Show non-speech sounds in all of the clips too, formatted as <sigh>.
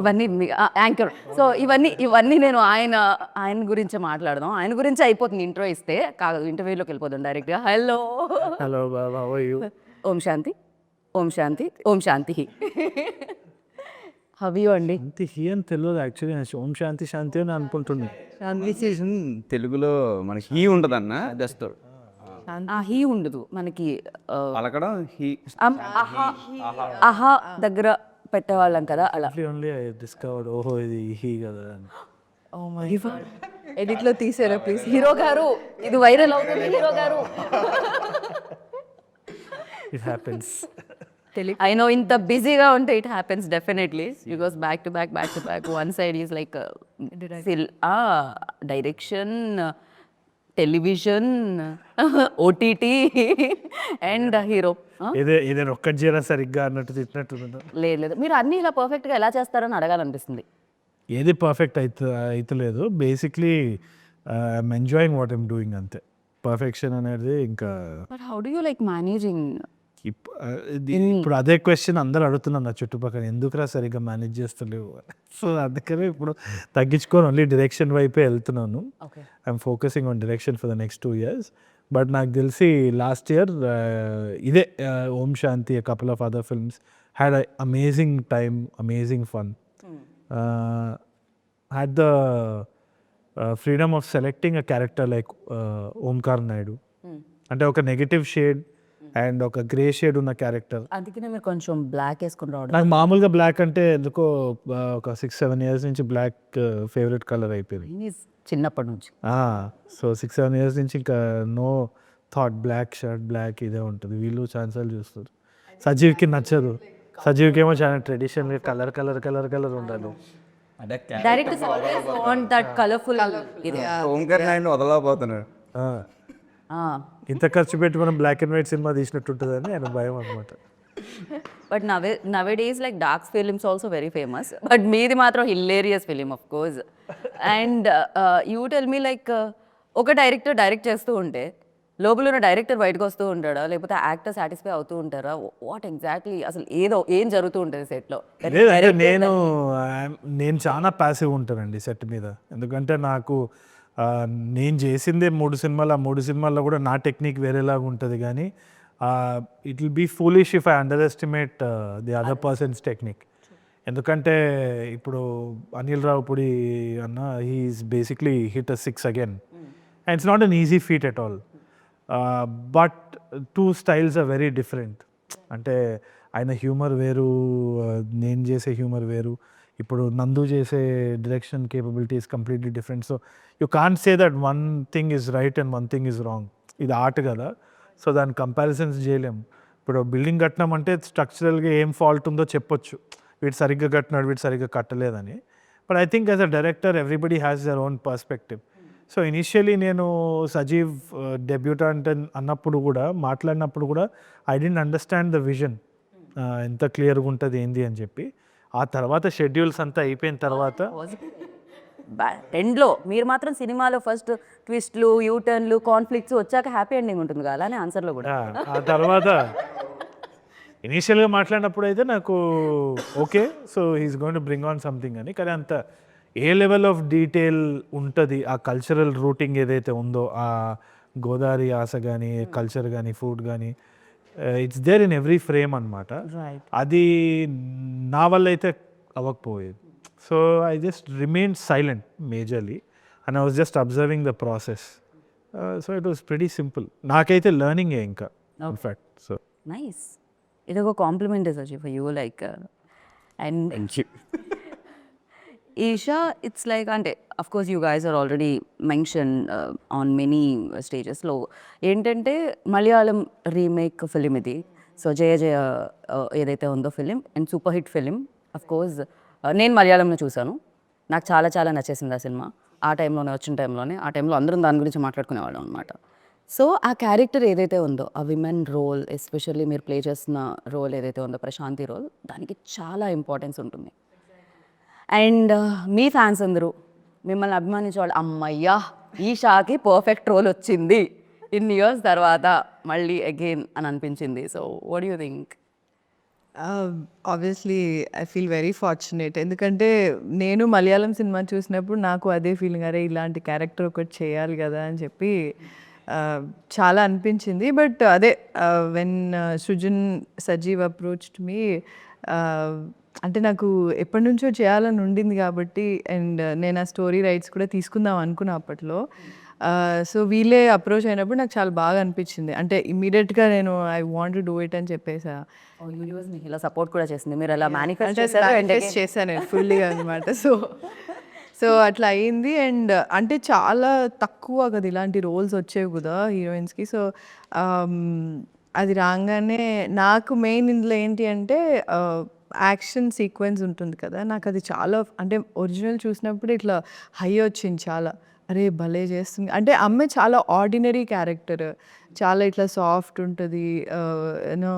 ఇవన్నీ anchor. So ఇవన్నీ ఇవన్నీ నేను ఆయన ఆయన గురించి మాట్లాడదాం. ఆయన గురించి అయిపోతుంది ఇంట్రో ఇస్తే. కాదు ఇంటర్వ్యూలోకి వెళ్ళిపోతాం డైరెక్ట్గా. Hello. Are you? Om Shanti. Om Shanti. Om Shanti. How are you అండి? అంతే హీ అని తెలియదు యాక్చువల్లీ. ఓం శాంతి శాంతి అని అనుకుంటుంది కాన్వర్సేషన్ తెలుగులో మనకి హీ ఉంటుందన్న జస్ట్ ఆ హీ ఉండదు మనకి పలకడం హీ. అహా దగ్గర పెట్టేవాళ్ళం కదా అలా. ఓన్లీ ఐ డిస్కవర్డ్ ఓహో ఇది హీ కదా అని. ఎడిట్లో తీసారా ప్లీజ్ హీరో గారు ఇది వైరల్ అవుతుంది హీరో గారు. ఇట్ హ్యాపెన్స్ ఐ నో ఇంత బిజీగా ఉంటే it happens definitely you goes back to back back to back one side is like direction television OTT and hero. ఇదే ఒక్కటి చేయరా సరిగ్గా అన్నట్టు తిట్టినట్టు లేదు లేదు. మీరు అన్నీ ఇలా పర్ఫెక్ట్గా ఎలా చేస్తారని అడగాలనిపిస్తుంది. ఏది పర్ఫెక్ట్ అయితే అయితలేదు. Basically I'm enjoying what I'm doing అంతే. పర్ఫెక్షన్ అనేది ఇంకా but how do you like managing ఇప్పుడు అదే క్వశ్చన్ అందరు అడుగుతున్నారు నా చుట్టుపక్కల. ఎందుకురా సరిగ్గా మేనేజ్ చేస్తలేవు? <laughs> సో అందుకనే ఇప్పుడు తగ్గించుకొని ఓన్లీ డైరెక్షన్ వైపే వెళ్తున్నాను. I'm focusing on direction for the next two years but నాకు తెలిసి లాస్ట్ ఇయర్ ఇదే Om Shanti couple of other films had amazing time amazing fun had the freedom of selecting a character like Omkar Naidu అంటే ఒక negative shade and ఒక grey shade ఉన్న character. అందుకనే మీరు కొంచెం బ్లాక్ వేసుకుని రావడం నాకు మామూలుగా బ్లాక్ అంటే ఎందుకో ఆ, ఒక సిక్స్ సెవెన్ ఇయర్స్ నుంచి బ్లాక్ ఫేవరెట్ కలర్ అయిపోయింది. చిన్నప్పటి నుంచి. సో సిక్స్ సెవెన్ ఇయర్స్ నుంచి ఇంకా no thought black shirt black ఇదే ఉంటుంది. వీళ్ళు ఛాన్సాలు చూస్తారు. సజీవ్కి నచ్చదు. సజీవ్కి ఏమో చాలా traditional colour colour colour colour ఉండాలి. అంటే direct always want that colourful ఇది. ఓంకర్ నాయుడు ఆ, ఇంత ఖర్చు పెట్టి మనం బ్లాక్ అండ్ వైట్ సినిమా తీసినట్టు ఉంటుందని ఆయన భయం అనమాట but now nowadays like dark films also very famous but మీది మాత్రం hilarious film of course and you tell me like ఒక డైరెక్టర్ డైరెక్ట్ చేస్తూ ఉంటే లోపల ఉన్న డైరెక్టర్ బయటకు వస్తూ ఉంటాడా? లేకపోతే యాక్టర్ సాటిస్ఫై అవుతూ ఉంటారా? వాట్ ఎగ్జాక్ట్లీ అసలు ఏదో ఏం జరుగుతూ ఉంటుంది సెట్లో నేను నేను చాలా ప్యాసివ్ ఉంటానండి సెట్ మీద. ఎందుకంటే నాకు నేను చేసిందే మూడు సినిమాలు ఆ మూడు సినిమాల్లో కూడా నా టెక్నిక్ వేరేలాగా ఉంటుంది కానీ it will be foolish if I underestimate the other persons technique ఎందుకంటే ఇప్పుడు అనిల్ రావుపుడి అన్న he's basically hit a six again and it's not an easy feat at all but two styles are very different అంటే ఆయన humour వేరు నేను చేసే humour వేరు. ఇప్పుడు నందు చేసే direction capability is completely different so you can't say that one thing is right and one thing is wrong ఇది art కదా. సో దాని కంపారిజన్స్ చేయలేం ఇప్పుడు బిల్డింగ్ కట్టడం అంటే స్ట్రక్చరల్గా ఏం ఫాల్ట్ ఉందో చెప్పొచ్చు. వీడు సరిగ్గా కట్టినాడు వీడు సరిగ్గా కట్టలేదని. But I think as a director everybody has their own perspective so initially నేను సజీవ్ uh, డెబ్యూటాంట్ అన్నప్పుడు కూడా మాట్లాడినప్పుడు కూడా I didn't understand the vision ఎంత క్లియర్గా ఉంటుంది ఏంది అని చెప్పి. ఆ తర్వాత షెడ్యూల్స్ అంతా అయిపోయిన తర్వాత ఎండ్లో మీరు మాత్రం సినిమాలో ఫస్ట్ ట్విస్ట్లు యూటర్న్లు కాన్ఫ్లిక్ట్స్ వచ్చాక హ్యాపీ ఎండింగ్ ఉంటుంది కదా అలానే ఆన్సర్లో కూడా. ఆ, తర్వాత ఇనీషియల్గా మాట్లాడినప్పుడు అయితే నాకు okay so he's going to bring on something అని. కానీ అంత ఏ లెవెల్ ఆఫ్ డీటెయిల్ ఉంటుంది ఆ కల్చరల్ రూటింగ్ ఏదైతే ఉందో ఆ గోదావరి ఆశ కానీ కల్చర్ కానీ ఫుడ్ కానీ it's there in every frame అనమాట అది నా వల్ల అయితే అవ్వకపోయేది. So I just remain silent majorly and I was just observing the process so it was very simple నాకైతే లర్నింగే ఇంకా ఇన్ఫాక్ట్ సో నైస్ ఇది ఒక compliment సచి for you like and Eesha it's like అంటే of course you guys are already mention on many స్టేజెస్లో ఏంటంటే Malayalam remake film ఇది. So Jaya Jaya uh, ఏదైతే ఉందో film and super hit film of course నేను మలయాళంలో చూశాను. నాకు చాలా చాలా నచ్చేసింది ఆ సినిమా. ఆ టైంలోనే వచ్చిన టైంలోనే ఆ టైంలో అందరం దాని గురించి మాట్లాడుకునేవాళ్ళం అనమాట సో ఆ క్యారెక్టర్ ఏదైతే ఉందో ఆ విమెన్ రోల్ ఎస్పెషల్లీ మీరు ప్లే చేస్తున్న రోల్ ఏదైతే ఉందో ప్రశాంతి రోల్ దానికి చాలా ఇంపార్టెన్స్ ఉంటుంది. అండ్ మీ ఫ్యాన్స్ అందరూ మిమ్మల్ని అభిమానించే వాళ్ళు అమ్మయ్యా ఈ షాకి పర్ఫెక్ట్ రోల్ వచ్చింది. ఇన్ని ఇయర్స్ తర్వాత మళ్ళీ అగైన్ అని అనిపించింది. So what you think obviously I feel very fortunate ఎందుకంటే నేను మలయాళం సినిమా చూసినప్పుడు నాకు అదే ఫీలింగ్ అరే ఇలాంటి క్యారెక్టర్ ఒకటి చేయాలి కదా అని చెప్పి uh, చాలా అనిపించింది. బట్ uh, అదే when Srujan Sajeev approached me అంటే నాకు ఎప్పటి నుంచో చేయాలని ఉండింది కాబట్టి అండ్ uh, నేను ఆ స్టోరీ రైట్స్ కూడా తీసుకుందాం అనుకున్నా అప్పట్లో. సో వీళ్ళే అప్రోచ్ అయినప్పుడు నాకు చాలా బాగా అనిపించింది. అంటే ఇమీడియట్గా నేను ఐ వాంట్ డూ ఇట్ అని చెప్పేసా. యూనివర్స్ మీకు ఇలా సపోర్ట్ కూడా చేసింది. మీరు అలా మేనిఫెస్ట్ చేశాను నేను ఫుల్గా అనమాట సో సో అట్లా అయింది. అండ్ అంటే చాలా తక్కువ కదా ఇలాంటి రోల్స్ వచ్చేవి కదా హీరోయిన్స్కి సో అది రాగానే నాకు మెయిన్ ఇందులో ఏంటి అంటే యాక్షన్ సీక్వెన్స్ ఉంటుంది కదా. నాకు అది చాలా అంటే ఒరిజినల్ చూసినప్పుడు ఇట్లా హై వచ్చింది చాలా. అరే భలే చేస్తుంది. అంటే అమ్మాయి చాలా ఆర్డినరీ క్యారెక్టర్ చాలా ఇట్లా సాఫ్ట్ ఉంటుంది. యూనో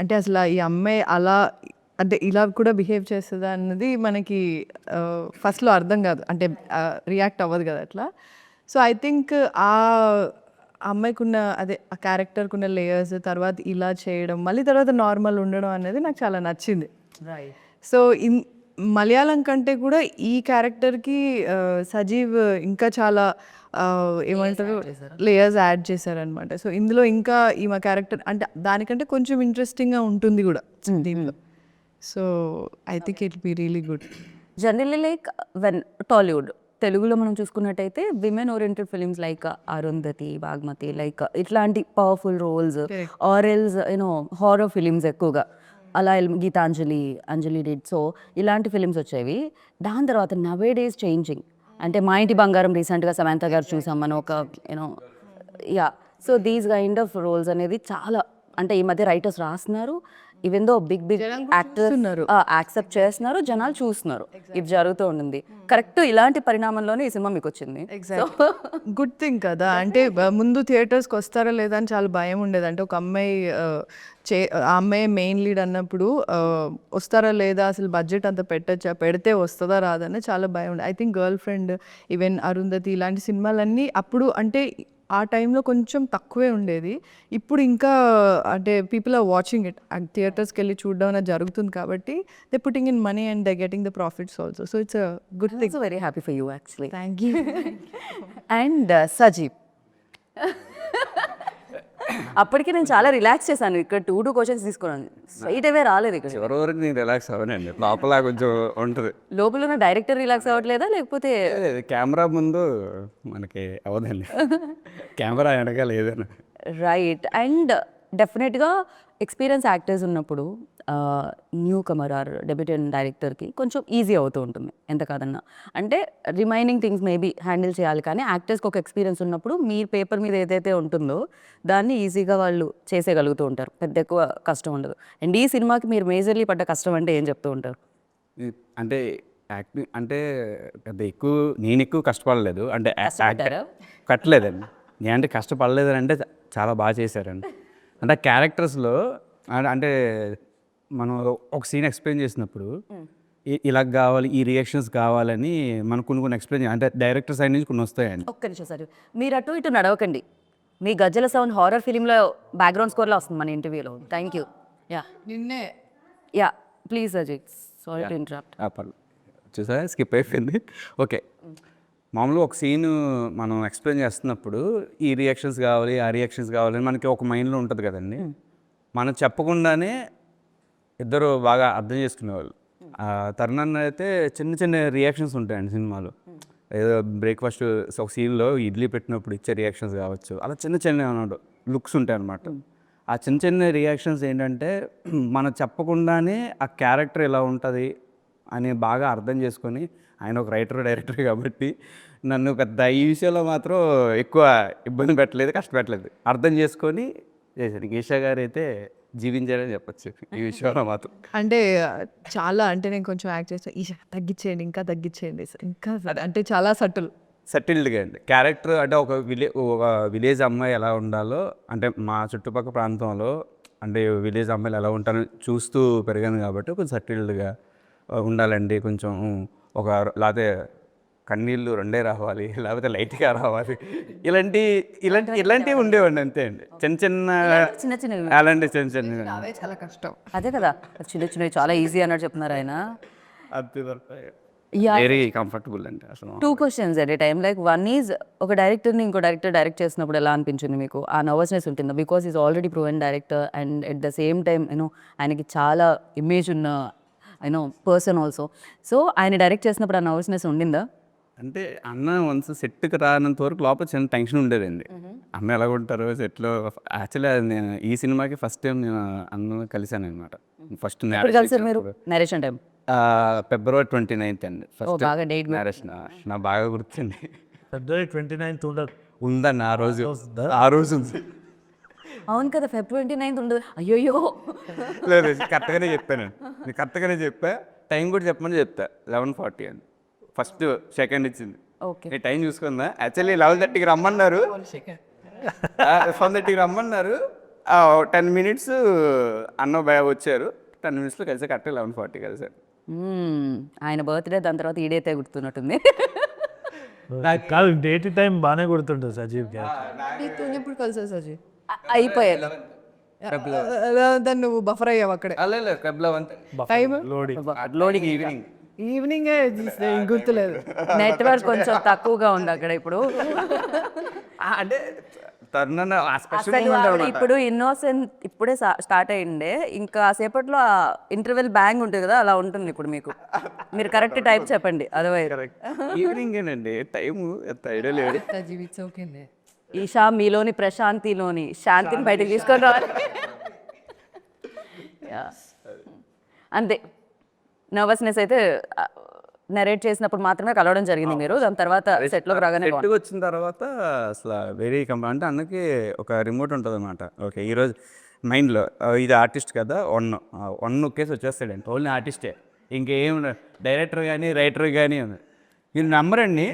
అంటే అసలు ఈ అమ్మాయి అలా అంటే ఇలా కూడా బిహేవ్ చేస్తుందా అన్నది మనకి ఫస్ట్లో అర్థం కాదు. అంటే రియాక్ట్ అవ్వదు కదా అట్లా. సో ఐ థింక్ ఆ అమ్మాయికి ఉన్న అదే ఆ క్యారెక్టర్కి ఉన్న లేయర్స్ తర్వాత ఇలా చేయడం మళ్ళీ తర్వాత నార్మల్ ఉండడం అనేది నాకు చాలా నచ్చింది. సో ఇన్ మలయాళం కంటే కూడా ఈ క్యారెక్టర్కి సజీవ్ ఇంకా చాలా ఏమంటారు? లేయర్స్ యాడ్ చేశారనమాట సో ఇందులో ఇంకా ఈమె క్యారెక్టర్ అంటే దానికంటే కొంచెం ఇంట్రెస్టింగ్గా ఉంటుంది కూడా దీనిలో so I think it be really good. Generally like when Tollywood తెలుగులో మనం చూసుకున్నట్టయితే women oriented films like Arundhati Bhaagamathie like ఇట్లాంటి powerful roles are else you know horror films ఎక్కువగా. అలా గీతాంజలి అంజలి డిడ్ సో ఇలాంటి ఫిలిమ్స్ వచ్చేవి. దాని తర్వాత నవే డేస్ చేంజింగ్ అంటే మా ఇంటి బంగారం రీసెంట్గా సమంత గారు చూసాం మనం ఒక you know yeah so these kind of roles అనేది చాలా అంటే ఈ మధ్య రైటర్స్ రాస్తున్నారు. Even though big big actors accept చేస్తున్నారు. జనాలు చూస్తున్నారు. ఇది జరుగుతూ ఉండింది. కరెక్ట్ ఇలాంటి పరిణామంలోనే ఈ సినిమా మీకు వచ్చింది గుడ్ థింగ్ కదా. అంటే ముందు థియేటర్స్కి వస్తారా లేదా అని చాలా భయం ఉండేది. అంటే ఒక అమ్మాయి చే ఆ అమ్మాయి మెయిన్ లీడ్ అన్నప్పుడు వస్తారా లేదా అసలు బడ్జెట్ అంత పెట్టచ్చా పెడితే వస్తుందా రాదని చాలా భయం ఉండే. I think girl friend even Arundhati ఇలాంటి సినిమాలన్నీ అప్పుడు అంటే ఆ టైంలో కొంచెం తక్కువే ఉండేది. ఇప్పుడు ఇంకా అంటే పీపుల్ ఆర్ వాచింగ్ ఇట్ థియేటర్స్కి వెళ్ళి చూడడం అనేది జరుగుతుంది కాబట్టి they putting in money and they getting the profits also so it's good thing very happy for you actually thank you and Sajeev అప్పటికి నేను చాలా రిలాక్స్ చేశాను. ఇక్కడ టూ టూ క్వశ్చన్స్ తీసుకున్నాను స్ట్రైట్ అవే రాలేదు ఇక్కడ చివరి వరకు నేను రిలాక్స్ అవ్వనండి. లోపల కొంచెం ఉంటుంది. లోపల ఉన్న డైరెక్టర్ రిలాక్స్ అవ్వట్లేదా? లేకపోతే కెమెరా ముందు మనకి అవ్వదండి. కెమెరా వెనక లేదని రైట్ అండ్ డెఫినెట్గా ఎక్స్పీరియన్స్ యాక్టర్స్ ఉన్నప్పుడు న్యూ కమర్ ఆర్ డెబ్యూటెంట్ డైరెక్టర్కి కొంచెం ఈజీ అవుతూ ఉంటుంది ఎంత కాదన్నా. అంటే రిమైనింగ్ థింగ్స్ మేబీ హ్యాండిల్ చేయాలి కానీ యాక్టర్స్కి ఒక ఎక్స్పీరియన్స్ ఉన్నప్పుడు మీ పేపర్ మీద ఏదైతే ఉంటుందో దాన్ని ఈజీగా వాళ్ళు చేసేయగలుగుతూ ఉంటారు. పెద్ద ఎక్కువ కష్టం ఉండదు. అండ్ ఈ సినిమాకి మీరు మేజర్లీ పడ్డ కష్టం అంటే ఏం చెప్తూ ఉంటారు? అంటే యాక్టింగ్ అంటే పెద్ద ఎక్కువ నేను ఎక్కువ కష్టపడలేదు. అంటే? కట్టలేదండి. నేను అంటే కష్టపడలేదని అంటే చాలా బాగా చేశారండి. అంటే క్యారెక్టర్స్లో అంటే మనం ఒక సీన్ ఎక్స్ప్లెయిన్ చేసినప్పుడు ఇలా కావాలి ఈ రియాక్షన్స్ కావాలని మనం కొన్ని కొన్ని ఎక్స్ప్లెయిన్ అంటే డైరెక్టర్ సైడ్ నుంచి కొన్ని వస్తాయండి. ఒక్క నిమిషం సార్. మీరు అటు ఇటు నడవకండి. మీ గజ్జల సౌండ్ హారర్ ఫిలింలో బ్యాక్గ్రౌండ్ స్కోర్లో వస్తుంది మన ఇంటర్వ్యూలో థ్యాంక్ యూ యా నిన్నే. Yeah please Ajith sorry to interrupt చూసా స్కిప్ అయిపోయింది. ఓకే మామూలుగా ఒక సీన్ మనం ఎక్స్ప్లెయిన్ చేస్తున్నప్పుడు ఈ రియాక్షన్స్ కావాలి ఆ రియాక్షన్స్ కావాలని మనకి ఒక మైండ్లో ఉంటుంది కదండి. మనం చెప్పకుండానే ఇద్దరు బాగా అర్థం చేసుకునేవాళ్ళు. ఆ అయితే చిన్న చిన్న రియాక్షన్స్ ఉంటాయండి సినిమాలో. ఏదో బ్రేక్ఫాస్ట్ ఒక సీన్లో ఇడ్లీ పెట్టినప్పుడు ఇచ్చే రియాక్షన్స్ కావచ్చు. అలా చిన్న చిన్న అన్నమాట లుక్స్ ఉంటాయి అన్నమాట. ఆ చిన్న చిన్న రియాక్షన్స్ ఏంటంటే మనం చెప్పకుండానే ఆ క్యారెక్టర్ ఎలా ఉంటుంది అని బాగా అర్థం చేసుకొని ఆయన ఒక రైటర్ డైరెక్టర్ కాబట్టి నన్ను పెద్ద ఈ విషయంలో మాత్రం ఎక్కువ ఇబ్బంది పెట్టలేదు కష్టపెట్టలేదు. అర్థం చేసుకొని గీషా గారు అయితే జీవించారని చెప్పొచ్చు. ఈ విషయంలో మాత్రం. అంటే చాలా అంటే నేను కొంచెం యాక్ట్ చేస్తాను ఈ తగ్గించేయండి ఇంకా తగ్గించేయండి ఇంకా అంటే చాలా సటుల్. సెటిల్డ్గా అండి. క్యారెక్టర్ అంటే ఒక విలే ఒక విలేజ్ అమ్మాయి ఎలా ఉండాలో అంటే మా చుట్టుపక్కల ప్రాంతంలో అంటే విలేజ్ అమ్మాయిలు ఎలా ఉంటారో చూస్తూ పెరిగాను కాబట్టి కొంచెం సెటిల్డ్గా ఉండాలండి. కొంచెం ఒక లేకపోతే కన్నీళ్ళు రెండే రావాలి లేకపోతే లైట్గా రావాలి. ఇలాంటి ఇలాంటి ఇలాంటివి ఉండేవండి అంతే అండి. చిన్న చిన్న చిన్న చిన్నవి. అలాంటి చిన్న చిన్న అవే చాలా కష్టం. అదే కదా చిన్న చిన్నవి చాలా ఈజీ అన్నట్టు చెప్తున్నారు ఆయన. యా వెరీ కంఫర్టబుల్ అండి అసలు. Two questions at a time like one is ఒక డైరెక్టర్ని ఇంకో డైరెక్టర్ డైరెక్ట్ చేసినప్పుడు ఎలా అనిపించింది మీకు? ఆ నర్వస్నెస్ ఉంటుందా because is already proven director and at the same time you know ఆయనకి చాలా ఇమేజ్ ఉన్న you know person also so ఆయన డైరెక్ట్ చేసినప్పుడు ఆ నర్వస్నెస్ ఉండిందా? అంటే అన్న వన్స్ సెట్కి రానంత వరకు లోపల చిన్న టెన్షన్ ఉండేదండి. అన్న ఎలా ఉంటారు సెట్లో యాక్చువల్లీ నేను ఈ సినిమాకి ఫస్ట్ టైం నేను అన్న కలిశాను అనమాట ఫస్ట్ ఇప్పుడు కలిసారు మీరు? Narration time February twenty ninth అండి. ఫస్ట్ మ్యారేజ్ నా బాగా గుర్తుంది ఫిబ్రవరి ట్వంటీ నైన్త్ ఉండదు ఉందండి ఆ రోజు ఆ రోజు ఉంది. అవును కదా ఫెబ్ ట్వంటీ నైన్త్ ఉండదు. అయ్యోయ్యో. లేదు కరెక్ట్గానే చెప్పాను కరెక్ట్గానే చెప్పా. టైం కూడా చెప్పమని చెప్తా. లెవెన్ ఫార్టీ అని. ఫస్ట్ సెకండ్ ఇచ్చింది. ఓకే. టైం చూసుకుందా యాక్చువల్లీ లెవెన్ థర్టీకి రమ్మన్నారు. సెవెన్ థర్టీకి రమ్మన్నారు. టెన్ మినిట్స్ అన్న భయ వచ్చారు. టెన్ మినిట్స్లో కలిసి కరెక్ట్ లెవెన్ ఫార్టీ కలిసారు. ఆయన బర్త్డే దాని తర్వాత ఈడైతే గుర్తున్నట్టుంది. నాకు కాదు డేట్ టైం బాగానే గుర్తుంటుంది సజీవ్ గారు నీకు ఎప్పుడు కలిసా సజీ అ- అయిపోయారు. దాన్ని నువ్వు బఫర్ అయ్యావు అక్కడే. టైం లోడి. లోడింగ్ ఈవినింగ్ ఈవినింగ్ గుర్తులేదు. నెట్వర్క్ కొంచెం తక్కువగా ఉంది అక్కడ ఇప్పుడు. అంటే ఇప్పుడు ఇన్నోసెంట్ ఇప్పుడే స్టార్ట్ అయ్యిండే. ఇంకా సేపట్లో ఇంటర్వెల్ బ్యాంగ్ ఉంటుంది కదా అలా ఉంటుంది ఇప్పుడు మీకు. మీరు కరెక్ట్ టైప్ చెప్పండి ఈవినింగ్ ఏనండి టైం ఈషా మీలోని ప్రశాంతిలోని శాంతిని బయటకు తీసుకొని రావాలి. అంతే. నర్వస్నెస్ అయితే నరేట్ చేసినప్పుడు మాత్రమే కలవడం జరిగింది మీరు. దాని తర్వాత సెట్లోకి రాగానే సెట్కి వచ్చిన తర్వాత అసలు వెరీ కంప అంటే అన్నకి ఒక రిమోట్ ఉంటుంది అనమాట ఓకే ఈరోజు మైండ్లో ఇది ఆర్టిస్ట్ కదా వన్ వన్ నొక్కేసి వచ్చేస్తాడండి ఓన్లీ ఆర్టిస్టే ఇంకేం డైరెక్టర్ కానీ రైటర్ కానీ మీరు నమ్మరండి.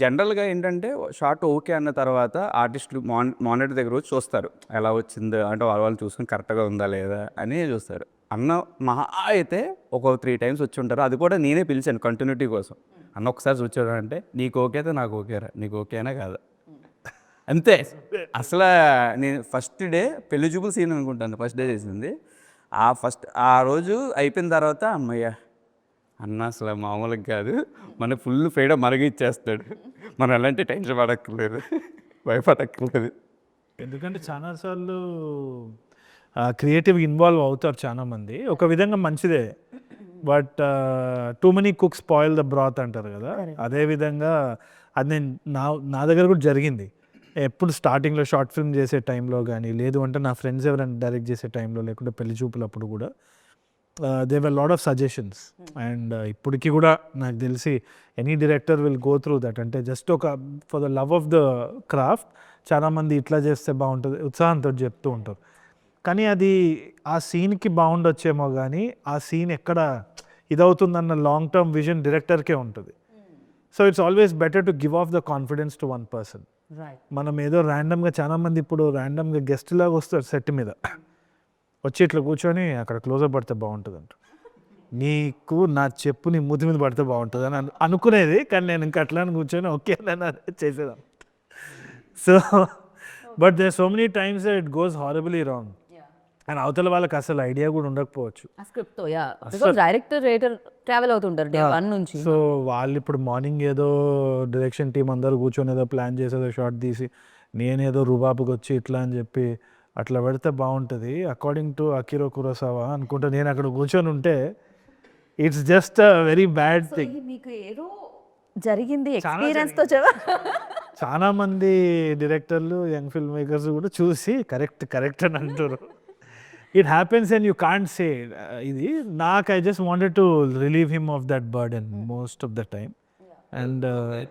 జనరల్గా ఏంటంటే షార్ట్ ఓకే అన్న తర్వాత ఆర్టిస్టులు మాన్ మానిటర్ దగ్గర వచ్చి చూస్తారు. ఎలా వచ్చిందో? అంటే వాళ్ళ వాళ్ళు చూసుకుని కరెక్ట్గా ఉందా లేదా? అని చూస్తారు. అన్న మహా అయితే ఒక త్రీ టైమ్స్ వచ్చి ఉంటారు. అది కూడా నేనే పిలిచాను కంటిన్యూటీ కోసం. అన్న ఒకసారి వచ్చాడు అంటే నీకు ఓకే అయితే నాకు ఓకేరా నీకు ఓకేనా కాదా. అంతే. అసలు నేను ఫస్ట్ డే పెళ్ళి సీన్ అనుకుంటాను. ఫస్ట్ డే చేసింది. ఆ ఫస్ట్ ఆ రోజు అయిపోయిన తర్వాత అమ్మయ్య అన్న అసలు మామూలుగా కాదు. మన ఫుల్ ఫ్రీడమ్ మరగిచ్చేస్తాడు మనం ఎలాంటి టెన్షన్ పడక్కర్లేదు. భయపడక్కర్లేదు. ఎందుకంటే చాలాసార్లు క్రియేటివ్ ఇన్వాల్వ్ అవుతారు చాలా మంది ఒక విధంగా మంచిదే. But too many cooks spoil the broth అంటారు కదా. అదే విధంగా అది నేను నా నా దగ్గర కూడా జరిగింది. ఎప్పుడు స్టార్టింగ్లో షార్ట్ ఫిల్మ్ చేసే టైంలో కానీ లేదు అంటే నా ఫ్రెండ్స్ ఎవరైనా డైరెక్ట్ చేసే టైంలో లేకుంటే పెళ్ళి చూపులప్పుడు కూడా they were lot of suggestions and ఇప్పటికీ కూడా నాకు తెలిసి any director will go through that అంటే జస్ట్ ఒక for the love of the craft చాలామంది ఇట్లా చేస్తే బాగుంటుంది ఉత్సాహంతో చెప్తూ ఉంటారు. కానీ అది ఆ సీన్కి బాగుండొచ్చేమో కానీ ఆ సీన్ ఎక్కడ ఇదవుతుందన్న లాంగ్ టర్మ్ విజన్ డైరెక్టర్కే ఉంటుంది. So it's always better to give of the confidence to one person మనం ఏదో ర్యాండమ్గా చాలా మంది ఇప్పుడు ర్యాండమ్గా గెస్ట్ లాగా వస్తారు సెట్ మీద. వచ్చి ఇట్లా కూర్చొని అక్కడ క్లోజప్ పడితే బాగుంటుంది అంట నీకు నా చెప్పు నీ మూతి మీద పడితే బాగుంటుంది అని అను- అనుకునేది కానీ నేను ఇంకా అట్లా అని కూర్చొని ఓకే అదే చేసేదాన్ని. So but they so many times it goes horribly wrong and అవతల వాళ్ళకి అసలు ఐడియా కూడా ఉండకపోవచ్చు. ఆ స్క్రిప్ట్తో yeah. Because director writer travel అవుతుంటారు డే వన్ నుంచి. సో వాళ్ళు ఇప్పుడు మార్నింగ్ ఏదో డైరెక్షన్ టీం అందరూ కూర్చొని ఏదో ప్లాన్ చేసేదో షార్ట్ తీసి నేనేదో రుబాబుకి వచ్చి ఇట్లా అని చెప్పి అట్లా పెడితే బాగుంటుంది. అకార్డింగ్ టు అకిరో కురోసావా అనుకుంటా నేను అక్కడ కూర్చొని ఉంటే it's just very bad thing మీకు ఏదో జరిగింది ఎక్స్పీరియన్స్తో చెప్ప. చాలా మంది డైరెక్టర్లు యంగ్ ఫిల్మ్ మేకర్స్ కూడా చూసి కరెక్ట్ కరెక్ట్ అని అంటారు it happens and you can't say uh, Nak, I just wanted to relieve him of that burden hmm. most of the time. Yeah. And uh,